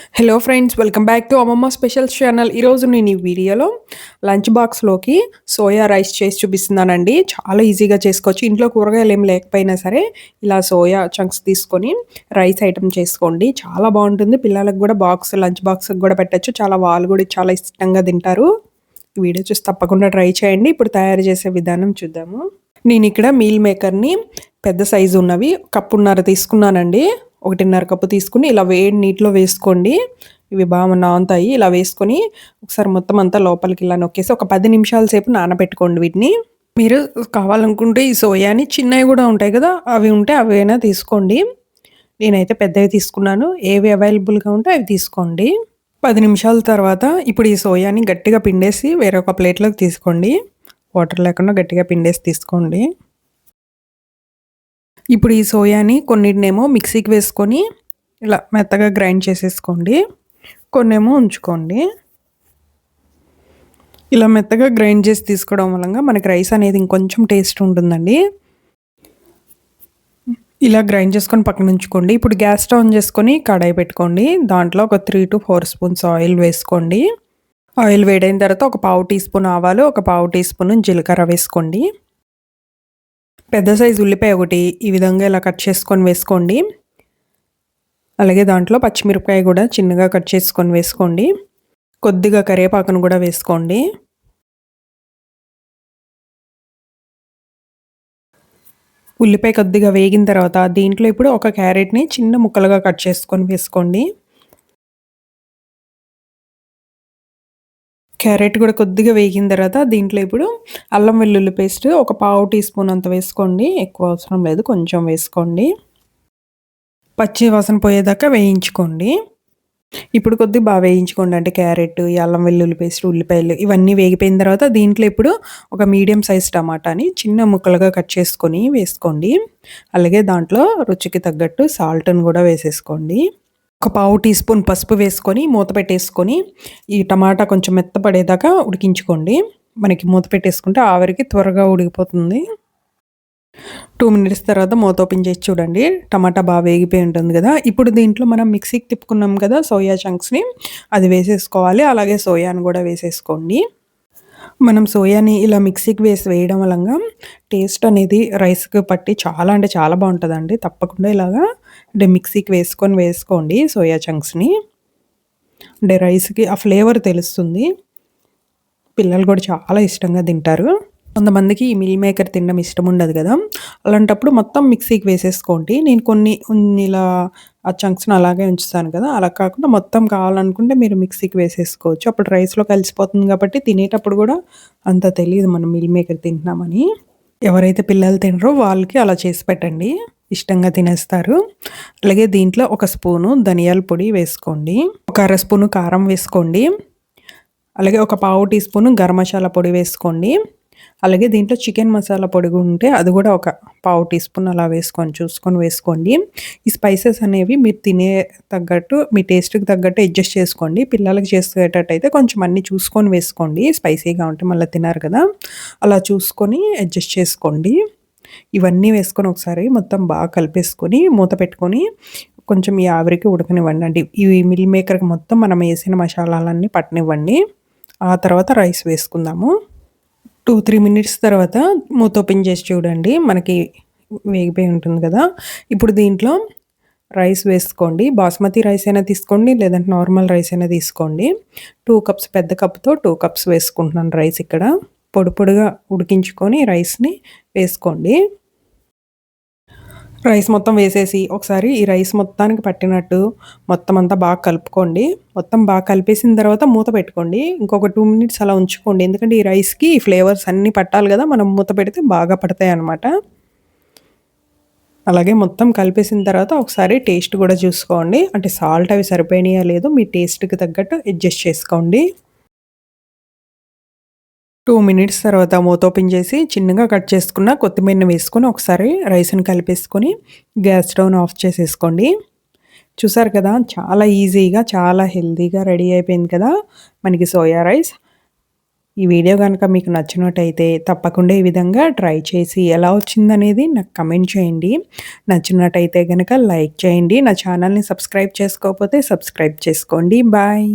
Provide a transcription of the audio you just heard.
Hello friends welcome back to అమ్మమ్మ special channel ఈరోజు నేను ఈ వీడియోలో లంచ్ బాక్స్లోకి సోయా రైస్ చేసి చూపిస్తున్నానండి. చాలా ఈజీగా చేసుకోవచ్చు. ఇంట్లో కూరగాయలు ఏం లేకపోయినా సరే ఇలా సోయా చంక్స్ తీసుకొని రైస్ ఐటమ్ చేసుకోండి. చాలా బాగుంటుంది. పిల్లలకు కూడా బాక్స్ లంచ్ బాక్స్ కూడా పెట్టచ్చు. చాలా వాళ్ళు కూడా చాలా ఇష్టంగా తింటారు. వీడియో చూసి తప్పకుండా ట్రై చేయండి. ఇప్పుడు తయారు చేసే విధానం చూద్దాము. నేను ఇక్కడ మీల్ మేకర్ని పెద్ద సైజు ఉన్నవి కప్పున్నర తీసుకున్నానండి. ఒకటిన్నర కప్పు తీసుకుని ఇలా వేడి నీటిలో వేసుకోండి. ఇవి బాగా నానుతాయి. ఇలా వేసుకొని ఒకసారి మొత్తం అంతా లోపలికి ఇలా నొక్కేసి ఒక పది నిమిషాల సేపు నానబెట్టుకోండి వీటిని. మీరు కావాలనుకుంటే ఈ సోయాని చిన్నవి కూడా ఉంటాయి కదా అవి ఉంటే అవి అయినా తీసుకోండి. నేనైతే పెద్దవి తీసుకున్నాను. ఏవి అవైలబుల్గా ఉంటే అవి తీసుకోండి. పది నిమిషాల తర్వాత ఇప్పుడు ఈ సోయాని గట్టిగా పిండేసి వేరొక ప్లేట్లోకి తీసుకోండి. వాటర్ లేకుండా గట్టిగా పిండేసి తీసుకోండి. ఇప్పుడు ఈ సోయాని కొన్నిటినేమో మిక్సీకి వేసుకొని ఇలా మెత్తగా గ్రైండ్ చేసేసుకోండి. కొన్నేమో ఉంచుకోండి. ఇలా మెత్తగా గ్రైండ్ చేసి తీసుకోవడం వలన మనకి రైస్ అనేది ఇంకొంచెం టేస్ట్ ఉంటుందండి. ఇలా గ్రైండ్ చేసుకొని పక్కన ఉంచుకోండి. ఇప్పుడు గ్యాస్ స్టవ్ ఆన్ చేసుకొని కడాయి పెట్టుకోండి. దాంట్లో ఒక three two four spoons oil వేసుకోండి. ఆయిల్ వేడైన తర్వాత ఒక పావు టీ స్పూన్ ఆవాలు ఒక పావు టీ స్పూన్ జీలకర్ర వేసుకోండి. పెద్ద సైజు ఉల్లిపాయ ఒకటి ఈ విధంగా ఇలా కట్ చేసుకొని వేసుకోండి. అలాగే దాంట్లో పచ్చిమిరపకాయ కూడా చిన్నగా కట్ చేసుకొని వేసుకోండి. కొద్దిగా కరివేపాకును కూడా వేసుకోండి. ఉల్లిపాయ కొద్దిగా వేగిన తర్వాత దీంట్లో ఇప్పుడు ఒక క్యారెట్ని చిన్న ముక్కలుగా కట్ చేసుకొని వేసుకోండి. క్యారెట్ కూడా కొద్దిగా వేగిన తర్వాత దీంట్లో ఇప్పుడు అల్లం వెల్లుల్లి పేస్ట్ ఒక పావు టీ స్పూన్ అంత వేసుకోండి. ఎక్కువ అవసరం లేదు కొంచెం వేసుకోండి. పచ్చి వాసన పోయేదాకా వేయించుకోండి. ఇప్పుడు కొద్దిగా బాగా వేయించుకోండి. అంటే క్యారెట్ అల్లం వెల్లుల్లి పేస్ట్ ఉల్లిపాయలు ఇవన్నీ వేగిపోయిన తర్వాత దీంట్లో ఇప్పుడు ఒక మీడియం సైజ్ టమాటాని చిన్న ముక్కలుగా కట్ చేసుకొని వేసుకోండి. అలాగే దాంట్లో రుచికి తగ్గట్టు సాల్ట్ని కూడా వేసేసుకోండి. ఒక పావు టీ స్పూన్ పసుపు వేసుకొని మూత పెట్టేసుకొని ఈ టమాటా కొంచెం మెత్తపడేదాకా ఉడికించుకోండి. మనకి మూత పెట్టేసుకుంటే ఆవిరికి త్వరగా ఉడికిపోతుంది. టూ మినిట్స్ తర్వాత మూత ఓపెన్ చేసి చూడండి. టమాటా బాగా వేగిపోయి ఉంటుంది కదా. ఇప్పుడు దీంట్లో మనం మిక్సీకి తిప్పుకున్నాం కదా సోయా చంక్స్ని అది వేసేసుకోవాలి. అలాగే సోయాను కూడా వేసేసుకోండి. మనం సోయాని ఇలా మిక్సీకి వేసి వేయడం వలన టేస్ట్ అనేది రైస్కి పట్టి చాలా అంటే చాలా బాగుంటుందండి. తప్పకుండా ఇలాగా అంటే మిక్సీకి వేసుకొని వేసుకోండి సోయా చంక్స్ని. అంటే రైస్కి ఆ ఫ్లేవర్ తెలుస్తుంది. పిల్లలు కూడా చాలా ఇష్టంగా తింటారు. కొంతమందికి ఈ మిల్ మేకర్ తినడం ఇష్టం ఉండదు కదా. అలాంటప్పుడు మొత్తం మిక్సీకి వేసేసుకోండి. నేను కొన్ని ఇలా ఆ చంక్స్ని అలాగే ఉంచుతాను కదా. అలా కాకుండా మొత్తం కావాలనుకుంటే మీరు మిక్సీకి వేసేసుకోవచ్చు. అప్పుడు రైస్లో కలిసిపోతుంది కాబట్టి తినేటప్పుడు కూడా అంత తెలియదు మనం మిల్ మేకర్ తింటున్నామని. ఎవరైతే పిల్లలు తినరో వాళ్ళకి అలా చేసి పెట్టండి. ఇష్టంగా తినేస్తారు. అలాగే దీంట్లో ఒక స్పూను ధనియాల పొడి వేసుకోండి. ఒక అర స్పూను కారం వేసుకోండి. అలాగే ఒక పావు టీ స్పూను గరం మసాలా పొడి వేసుకోండి. అలాగే దీంట్లో చికెన్ మసాలా పొడి ఉంటే అది కూడా ఒక పావు టీ స్పూన్ అలా వేసుకొని చూసుకొని వేసుకోండి. ఈ స్పైసెస్ అనేవి మీరు తినే తగ్గట్టు మీ టేస్ట్కి తగ్గట్టు అడ్జస్ట్ చేసుకోండి. పిల్లలకి చేసుకునేటట్టయితే కొంచెం అన్నీ చూసుకొని వేసుకోండి. స్పైసీగా ఉంటే మళ్ళీ తినారు కదా. అలా చూసుకొని అడ్జస్ట్ చేసుకోండి. ఇవన్నీ వేసుకొని ఒకసారి మొత్తం బాగా కలిపేసుకొని మూత పెట్టుకొని కొంచెం ఈ ఆవిరికి ఉడకనివ్వండి. అంటే ఈ మిల్ మేకర్కి మొత్తం మనం వేసిన మసాలాలన్నీ పట్టనివ్వండి. ఆ తర్వాత రైస్ వేసుకుందాము. టూ త్రీ మినిట్స్ తర్వాత మూత ఓపెన్ చేసి చూడండి. మనకి వేగిపోయి ఉంటుంది కదా. ఇప్పుడు దీంట్లో రైస్ వేసుకోండి. బాస్మతి రైస్ అయినా తీసుకోండి లేదంటే నార్మల్ రైస్ అయినా తీసుకోండి. టూ కప్స్ పెద్ద కప్తో టూ కప్స్ వేసుకుంటున్నాను రైస్ ఇక్కడ. పొడి పొడిగా ఉడికించుకొని రైస్ని వేసుకోండి. రైస్ మొత్తం వేసేసి ఒకసారి ఈ రైస్ మొత్తానికి పట్టినట్టు మొత్తం అంతా బాగా కలుపుకోండి. మొత్తం బాగా కలిపేసిన తర్వాత మూత పెట్టుకోండి. ఇంకొక టూ మినిట్స్ అలా ఉంచుకోండి. ఎందుకంటే ఈ రైస్కి ఈ ఫ్లేవర్స్ అన్నీ పట్టాలి కదా మనం మూత పెడితే బాగా పడతాయి అన్నమాట. అలాగే మొత్తం కలిపేసిన తర్వాత ఒకసారి టేస్ట్ కూడా చూసుకోండి. అంటే సాల్ట్ అవి సరిపోయినాయా లేదు మీ టేస్ట్కి తగ్గట్టు అడ్జస్ట్ చేసుకోండి. టూ మినిట్స్ తర్వాత మూత ఓపెన్ చేసి చిన్నగా కట్ చేసుకున్న కొత్తిమీరని వేసుకొని ఒకసారి రైస్ని కలిపేసుకొని గ్యాస్ స్టవ్ని ఆఫ్ చేసేసుకోండి. చూసారు కదా చాలా ఈజీగా చాలా హెల్తీగా రెడీ అయిపోయింది కదా మనకి సోయా రైస్. ఈ వీడియో కనుక మీకు నచ్చినట్టయితే తప్పకుండా ఈ విధంగా ట్రై చేసి ఎలా వచ్చిందనేది నాకు కమెంట్ చేయండి. నచ్చినట్టయితే కనుక లైక్ చేయండి. నా ఛానల్ని సబ్స్క్రైబ్ చేసుకోకపోతే సబ్స్క్రైబ్ చేసుకోండి. బాయ్.